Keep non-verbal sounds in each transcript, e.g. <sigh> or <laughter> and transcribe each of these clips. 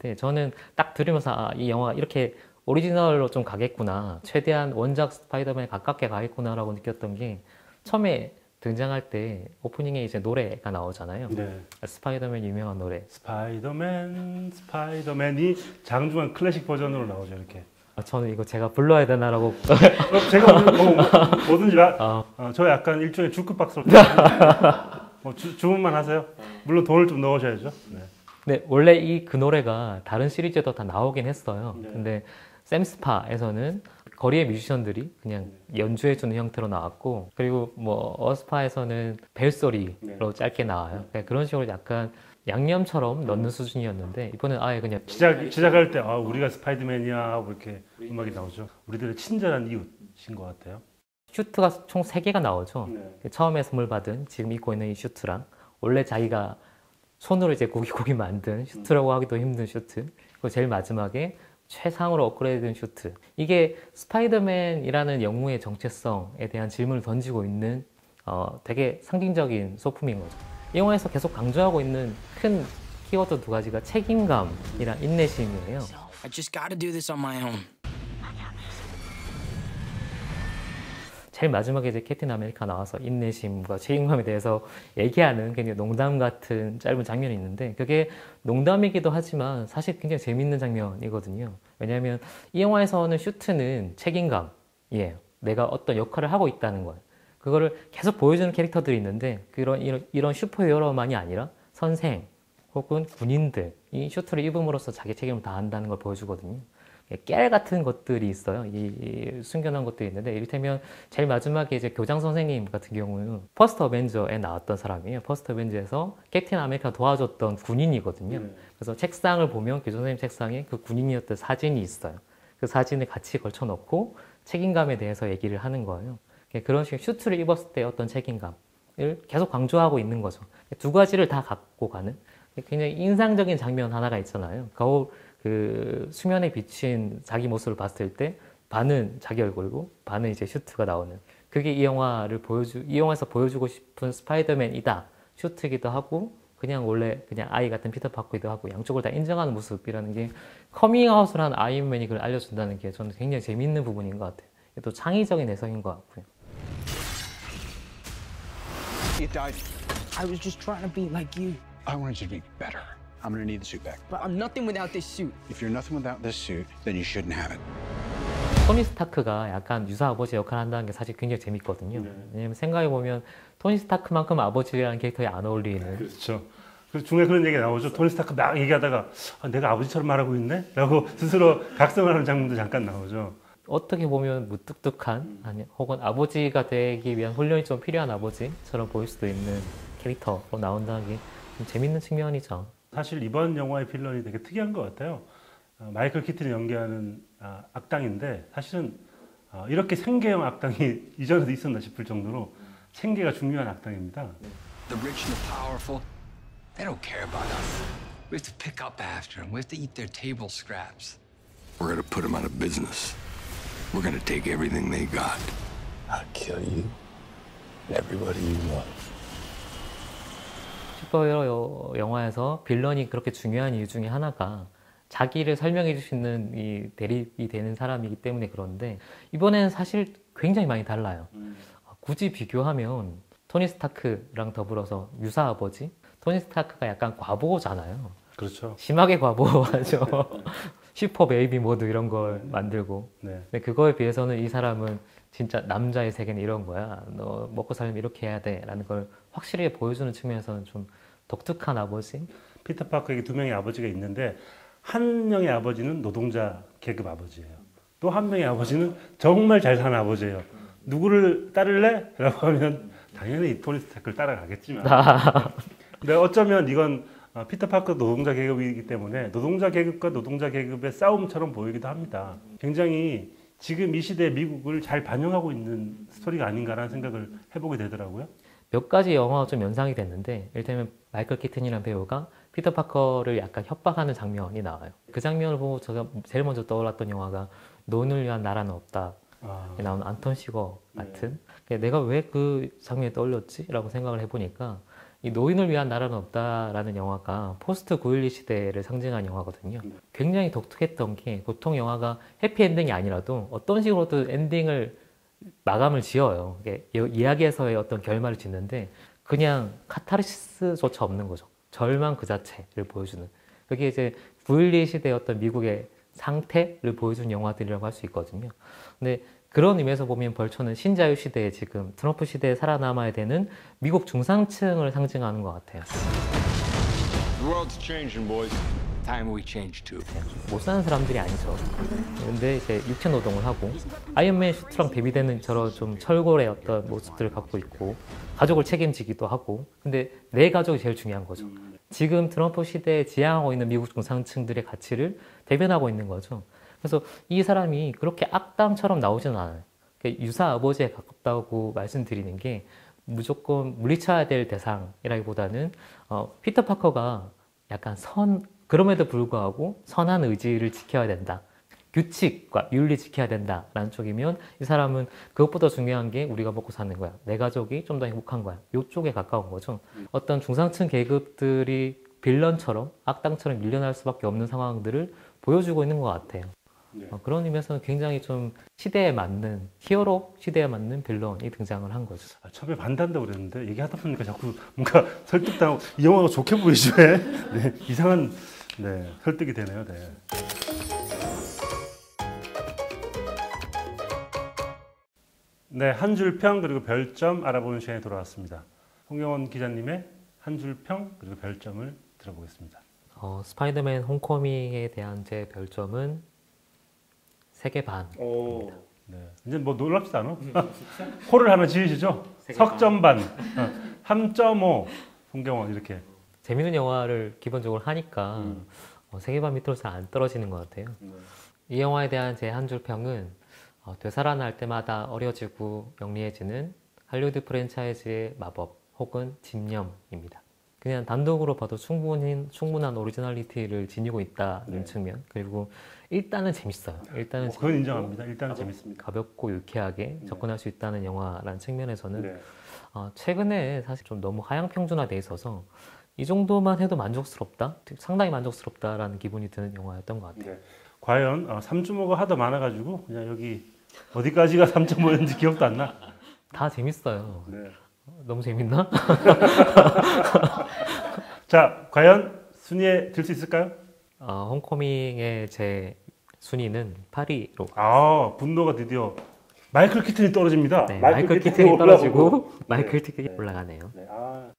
네, 저는 딱 들으면서 아, 이 영화 이렇게 오리지널로 좀 가겠구나. 최대한 원작 스파이더맨에 가깝게 가겠구나라고 느꼈던 게 처음에 등장할 때 오프닝에 이제 노래가 나오잖아요. 네. 스파이더맨 유명한 노래. 스파이더맨, 스파이더맨이 장중한 클래식 버전으로 나오죠, 이렇게. 아, 저는 이거 제가 불러야 되나라고. 그럼 제가 오늘 뭐, 뭐든지 라, 아, 어, 저 약간 일종의 주크박스로. 뭐 주, 주문만 하세요. 물론 돈을 좀 넣으셔야죠. 네. 네, 원래 이 그 노래가 다른 시리즈에도 다 나오긴 했어요. 네. 근데 샘스파에서는 거리의 뮤지션들이 그냥 연주해주는 형태로 나왔고, 그리고 뭐 어스파에서는 벨소리로 네. 짧게 나와요. 그러니까 그런 식으로 약간 양념처럼 넣는 수준이었는데, 이번엔 아예 그냥 시작, 시작할 때, 아, 우리가 스파이더맨이야 하고 이렇게 음악이 나오죠. 우리들의 친절한 이웃인 것 같아요. 슈트가 총 3개가 나오죠. 네. 처음에 선물 받은 지금 입고 있는 이 슈트랑 원래 자기가 손으로 이제 고기고기 만든 슈트라고 하기도 힘든 슈트 그리고 제일 마지막에 최상으로 업그레이드된 슈트 이게 스파이더맨이라는 영웅의 정체성에 대한 질문을 던지고 있는 어, 되게 상징적인 소품인 거죠 이 영화에서 계속 강조하고 있는 큰 키워드 두 가지가 책임감이랑 인내심이에요 I just gotta do this on my own. 제일 마지막에 이제 캡틴 아메리카 나와서 인내심과 책임감에 대해서 얘기하는 굉장히 농담 같은 짧은 장면이 있는데 그게 농담이기도 하지만 사실 굉장히 재밌는 장면이거든요. 왜냐하면 이 영화에서는 슈트는 책임감이에요. 내가 어떤 역할을 하고 있다는 거예요. 그거를 계속 보여주는 캐릭터들이 있는데 그런 이런, 이런 슈퍼히어로만이 아니라 선생 혹은 군인들 이 슈트를 입음으로써 자기 책임을 다한다는 걸 보여주거든요. 깨알 같은 것들이 있어요. 이, 이 숨겨놓은 것들이 있는데 이를테면 제일 마지막에 이제 교장 선생님 같은 경우는 퍼스트 어벤져에 나왔던 사람이에요. 퍼스트 어벤져에서 캡틴 아메리카 도와줬던 군인이거든요. 네. 그래서 책상을 보면 교장 선생님 책상에 그 군인이었던 사진이 있어요. 그 사진을 같이 걸쳐놓고 책임감에 대해서 얘기를 하는 거예요. 그런 식의 슈트를 입었을 때 어떤 책임감을 계속 강조하고 있는 거죠. 두 가지를 다 갖고 가는 굉장히 인상적인 장면 하나가 있잖아요. 거울 그 수면에 비친 자기 모습을 봤을 때 반은 자기 얼굴이고 반은 이제 슈트가 나오는 그게 이 영화를 보여주 이 영화에서 보여주고 싶은 스파이더맨이다 슈트이기도 하고 그냥 원래 그냥 아이 같은 피터 파커이기도 하고 양쪽을 다 인정하는 모습이라는 게 커밍아웃을 한 아이언맨이 그걸 알려준다는 게 저는 굉장히 재밌는 부분인 것 같아요. 또 창의적인 해석인 것 같고요. You died. I was just trying to be like you. I wanted you to be better. I'm gonna need the suit back. But I'm nothing without this suit. If you're nothing without this suit, then you shouldn't have it. 토니 스타크가 약간 유사 아버지 역할을 한다는 게 사실 굉장히 재밌거든요. 네. 왜냐면 생각해 보면 토니 스타크만큼 아버지라는 캐릭터에 안 어울리는 그렇죠. 그래서 중간에 그런 얘기가 나오죠. 토니 스타크 막 얘기하다가 아, 내가 아버지처럼 말하고 있네? 라고 스스로 각성을 하는 장면도 잠깐 나오죠. 어떻게 보면 무뚝뚝한 아니 혹은 아버지가 되기 위한 훈련이 좀 필요한 아버지처럼 보일 수도 있는 캐릭터로 나온다는 게 좀 재밌는 측면이죠. 사실 이번 영화의 빌런이 되게 특이한 것 같아요. 어, 마이클 키튼이 연기하는 아, 악당인데 사실은 어, 이렇게 생계형 악당이 <laughs> 이전에도 있었나 싶을 정도로 생계가 중요한 악당입니다. The rich and the powerful, they don't care about us. We have to pick up after them. We have to eat their table scraps. We're gonna put them out of business. We're gonna take everything they got. I'll kill you and everybody you love. 슈퍼히어로 영화에서 빌런이 그렇게 중요한 이유 중에 하나가 자기를 설명해 줄수 있는 이 대립이 되는 사람이기 때문에 그런데 이번에는 사실 굉장히 많이 달라요. 어, 굳이 비교하면 토니 스타크랑 더불어서 유사 아버지 토니 스타크가 약간 과보잖아요. 그렇죠. 심하게 과보하죠. <laughs> 슈퍼 베이비 모드 이런 걸 만들고 네. 근데 그거에 비해서는 이 사람은 진짜 남자의 세계는 이런 거야. 너 먹고 살면 이렇게 해야 돼. 라는 걸 확실히 보여주는 측면에서는 좀 독특한 아버지? 피터 파커에게 두 명의 아버지가 있는데 한 명의 아버지는 노동자 계급 아버지예요. 또 한 명의 아버지는 정말 잘 사는 아버지예요. 누구를 따를래? 라고 하면 당연히 토니 스타크를 따라가겠지만 <laughs> 근데 어쩌면 이건 어, 피터 파커 노동자 계급이기 때문에 노동자 계급과 노동자 계급의 싸움처럼 보이기도 합니다. 굉장히 지금 이 시대 미국을 잘 반영하고 있는 스토리가 아닌가라는 생각을 해보게 되더라고요. 몇 가지 영화가 좀 연상이 됐는데 이를테면 마이클 키튼이라는 배우가 피터 파커를 약간 협박하는 장면이 나와요. 그 장면을 보고 제가 제일 먼저 떠올랐던 영화가 논을 위한 나라는 없다. 아, 에 나오는 안톤 시거 같은 내가 왜 그 장면이 떠올렸지? 라고 생각을 해보니까 이 노인을 위한 나라는 없다라는 영화가 포스트 9.12 시대를 상징한 영화거든요. 굉장히 독특했던 게 보통 영화가 해피엔딩이 아니라도 어떤 식으로든 엔딩을 마감을 지어요. 이야기에서의 어떤 결말을 짓는데 그냥 카타르시스조차 없는 거죠. 절망 그 자체를 보여주는. 그게 이제 9.12 시대의 어떤 미국의 상태를 보여주는 영화들이라고 할 수 있거든요. 근데 그런 의미에서 보면 벌초는 신자유 시대에 지금 트럼프 시대에 살아남아야 되는 미국 중상층을 상징하는 것 같아요. 못 사는 사람들이 아니죠. 근데 이제 육체 노동을 하고 아이언맨 슈트랑 대비되는 저런 좀 철골의 어떤 모습들을 갖고 있고 가족을 책임지기도 하고 근데 내 가족이 제일 중요한 거죠. 지금 트럼프 시대에 지향하고 있는 미국 중상층들의 가치를 대변하고 있는 거죠. 그래서 이 사람이 그렇게 악당처럼 나오지는 않아요. 그러니까 유사 아버지에 가깝다고 말씀드리는 게 무조건 물리쳐야 될 대상이라기보다는 어, 피터 파커가 약간 선 그럼에도 불구하고 선한 의지를 지켜야 된다. 규칙과 윤리 지켜야 된다라는 쪽이면 이 사람은 그것보다 중요한 게 우리가 먹고 사는 거야. 내 가족이 좀 더 행복한 거야. 이쪽에 가까운 거죠. 어떤 중상층 계급들이 빌런처럼 악당처럼 밀려날 수밖에 없는 상황들을 보여주고 있는 것 같아요. 어, 그런 의미에서는 굉장히 좀 시대에 맞는 히어로 시대에 맞는 빌런이 등장을 한 거죠. 아, 처음에 반대한다고 그랬는데 얘기하다 보니까 자꾸 뭔가 <laughs> 설득당하고 이 영화가 좋게 보이죠. 왜? <laughs> 네, 이상한 네, 설득이 되네요. 네. 네, 한 줄 평 그리고 별점 알아보는 시간에 돌아왔습니다. 홍경원 기자님의 한 줄 평 그리고 별점을 들어보겠습니다. 어, 스파이더맨 홈커밍에 대한 제 별점은 3개 반. 오. 네. 이제 뭐 놀랍지 않아? 호를 하나 지으시죠? 석점반, 어, 3.5, 홍경원 이렇게. 재밌는 영화를 기본적으로 하니까 음. 어, 세계 반 밑으로 잘 안 떨어지는 것 같아요. 이 영화에 대한 제 한 줄 평은 어, 되살아날 때마다 어려지고 영리해지는 할리우드 프랜차이즈의 마법 혹은 집념입니다. 그냥 단독으로 봐도 충분한, 충분한 오리지널리티를 지니고 있다는 네. 측면 그리고 일단은 재밌어요. 일단은 어, 그건 인정합니다. 일단은 재밌습니다. 가볍고 유쾌하게 접근할 수 있다는 영화라는 측면에서는 네. 어, 최근에 사실 좀 너무 하향 평준화돼 있어서 이 정도만 해도 만족스럽다, 상당히 만족스럽다라는 기분이 드는 영화였던 것 같아요. 네. 과연 어, 3.5가 하도 많아가지고 그냥 여기 어디까지가 <laughs> 3.5였는지 기억도 안 나. 다 재밌어요. 네. 너무 재밌나? <laughs> 자, 과연 순위에 들 수 있을까요? 어, 홈커밍의 제 순위는 8위로 아, 분노가 드디어 마이클 키튼이 떨어집니다. 네, 마이클 키튼이 올라오고. 떨어지고 마이클 키튼이 올라가네요. 네, 아.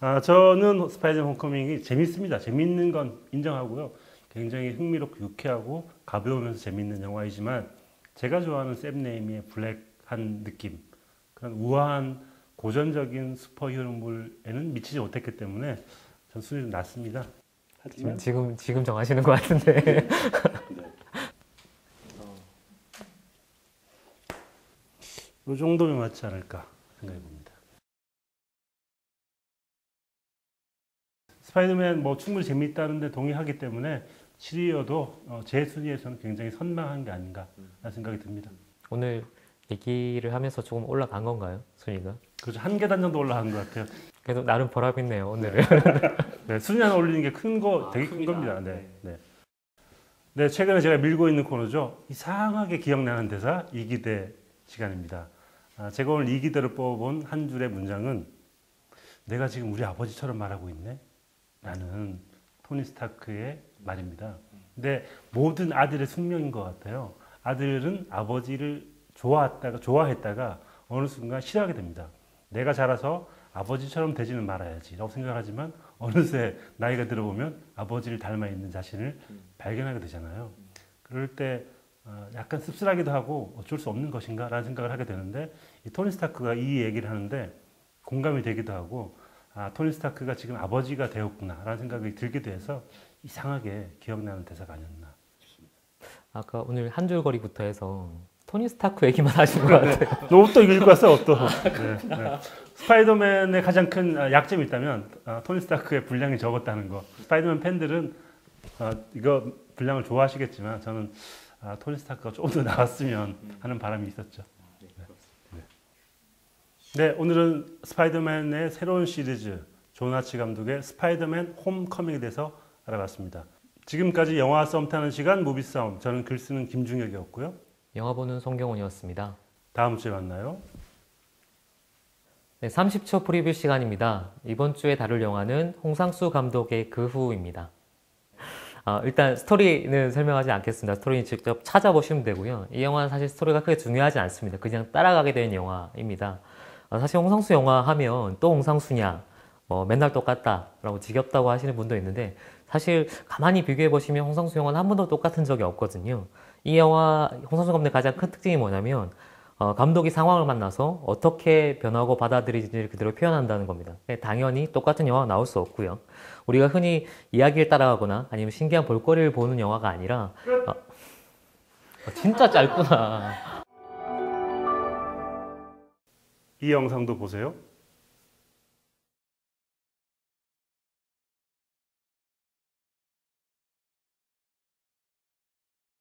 아, 저는 스파이더맨 홈커밍이 재밌습니다. 재밌는 건 인정하고요. 굉장히 흥미롭고 유쾌하고 가벼우면서 재밌는 영화이지만 제가 좋아하는 샘 네이미의 블랙한 느낌, 그런 우아한 고전적인 슈퍼히어로물에는 미치지 못했기 때문에 전 순위 좀 낮습니다. 하지만 지금 지금 정하시는 것 같은데 <laughs> 이 정도면 맞지 않을까 생각해 봅니다. 스파이더맨 뭐 충분히 재미있다는데 동의하기 때문에 7위여도 어, 제 순위에서는 굉장히 선망한 게 아닌가 라는 생각이 듭니다. 오늘 얘기를 하면서 조금 올라간 건가요, 순위가? 그래서 한 계단 정도 올라간 것 같아요. 그래도 나름 보람 있네요, 오늘은. <laughs> 네, 순위 하나 올리는 게 큰 거, 되게 큰 겁니다. 네, 네. 네, 최근에 제가 밀고 있는 코너죠. 이상하게 기억나는 대사 이기대 시간입니다. 아, 제가 오늘 이기대를 뽑아본 한 줄의 문장은 내가 지금 우리 아버지처럼 말하고 있네? 라는 토니 스타크의 말입니다. 근데 모든 아들의 숙명인 것 같아요. 아들은 아버지를 좋아했다가, 좋아했다가 어느 순간 싫어하게 됩니다. 내가 자라서 아버지처럼 되지는 말아야지 라고 생각하지만 어느새 나이가 들어보면 아버지를 닮아 있는 자신을 발견하게 되잖아요. 그럴 때 어, 약간 씁쓸하기도 하고 어쩔 수 없는 것인가 라는 생각을 하게 되는데 이 토니 스타크가 이 얘기를 하는데 공감이 되기도 하고 아, 토니 스타크가 지금 아버지가 되었구나 라는 생각이 들기도 해서 이상하게 기억나는 대사가 아니었나. 아까 오늘 한 줄 거리부터 해서 토니 스타크 얘기만 하신 것 같아요. 너 옷도 이거 입고 왔어, 옷도. <laughs> 네, 네. 스파이더맨의 가장 큰 아, 약점이 있다면 아, 토니 스타크의 분량이 적었다는 거. 스파이더맨 팬들은 아, 이거 분량을 좋아하시겠지만 저는 아, 토니 스타크가 조금 더 나왔으면 하는 바람이 있었죠. 네. 네, 오늘은 스파이더맨의 새로운 시리즈 조나치 감독의 스파이더맨 홈커밍에 대해서 알아봤습니다. 지금까지 영화 썸 타는 시간 무비 썸 저는 글 쓰는 김중혁이었고요. 영화 보는 송경훈이었습니다. 다음 주에 만나요. 네, 30초 프리뷰 시간입니다. 이번 주에 다룰 영화는 홍상수 감독의 그 후입니다. 아, 일단 스토리는 설명하지 않겠습니다. 스토리는 직접 찾아보시면 되고요. 이 영화는 사실 스토리가 크게 중요하지 않습니다. 그냥 따라가게 되는 영화입니다. 아, 사실 홍상수 영화 하면 또 홍상수냐, 뭐 맨날 똑같다라고 지겹다고 하시는 분도 있는데 사실 가만히 비교해 보시면 홍상수 영화는 한 번도 똑같은 적이 없거든요. 이 영화 홍상수 감독의 가장 큰 특징이 뭐냐면 어, 감독이 상황을 만나서 어떻게 변하고 받아들이지를 그대로 표현한다는 겁니다. 네, 당연히 똑같은 영화가 나올 수 없고요. 우리가 흔히 이야기를 따라가거나 아니면 신기한 볼거리를 보는 영화가 아니라 어, 어, 진짜 짧구나. 이 영상도 보세요.